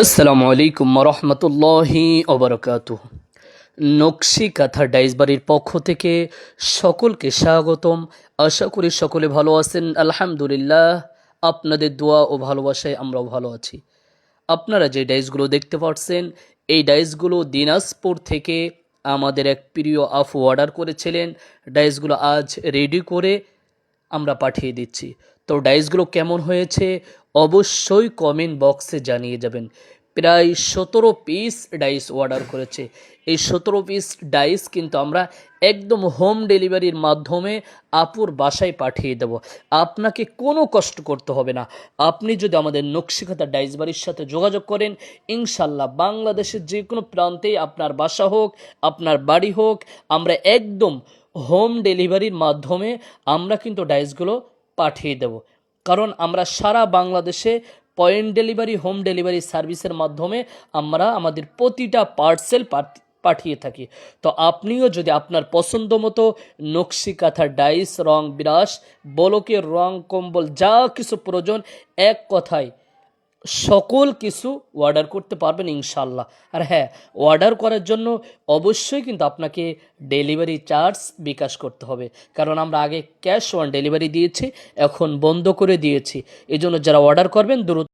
আসসালামু আলাইকুম রহমতুল্লাহি ওবরকাত নকশি কাঁথা ডাইসবাড়ির পক্ষ থেকে সকলকে স্বাগতম। আশা করি সকলে ভালো আছেন। আলহামদুলিল্লাহ, আপনাদের দোয়া ও ভালোবাসায় আমরাও ভালো আছি। আপনারা যে ডাইসগুলো দেখতে পাচ্ছেন, এই ডাইসগুলো দিনাজপুর থেকে আমাদের এক প্রিয় আফু অর্ডার করেছিলেন। ডাইসগুলো আজ রেডি করে আমরা পাঠিয়ে দিচ্ছি। তো ডাইসগুলো কেমন হয়েছে? অবশ্যই কমেন্ট বক্সে জানিয়ে যাবেন। প্রায় সতেরো পিস ডাইস অর্ডার করেছে। এই সতেরো পিস ডাইস কিন্তু আমরা একদম হোম ডেলিভারির মাধ্যমে আপুর বাসায় পাঠিয়ে দেব। আপনাকে কোনো কষ্ট করতে হবে না। আপনি যদি আমাদের নকশিকাতা ডাইস বাড়ির সাথে যোগাযোগ করেন, ইনশাল্লাহ বাংলাদেশের যে কোনো প্রান্তেই আপনার বাসা হোক, আপনার বাড়ি হোক, আমরা একদম হোম ডেলিভারির মাধ্যমে আমরা কিন্তু ডাইসগুলো পাঠিয়ে দেব। কারণ আমরা সারা বাংলাদেশে পয়েন্ট ডেলিভারি হোম ডেলিভারি সার্ভিসের মাধ্যমে আমরা আমাদের প্রতিটা পার্সেল পাঠিয়ে থাকি। তো আপনিও যদি আপনার পছন্দ মতো নকশি কাঁথা ডাইস, রং, বিরাস, বলকের রং, কম্বল, যা কিছু প্রয়োজন, এক কথায় সকল কিছু অর্ডার করতে পারবেন ইনশাল্লাহ আর হ্যাঁ অর্ডার করার জন্য অবশ্যই কিন্তু আপনাকে ডেলিভারি চার্জ বিকাশ করতে হবে। কারণ আমরা আগে ক্যাশ অন ডেলিভারি দিয়েছি, এখন বন্ধ করে দিয়েছি। এই জন্য যারা অর্ডার করবেন, দ্রুত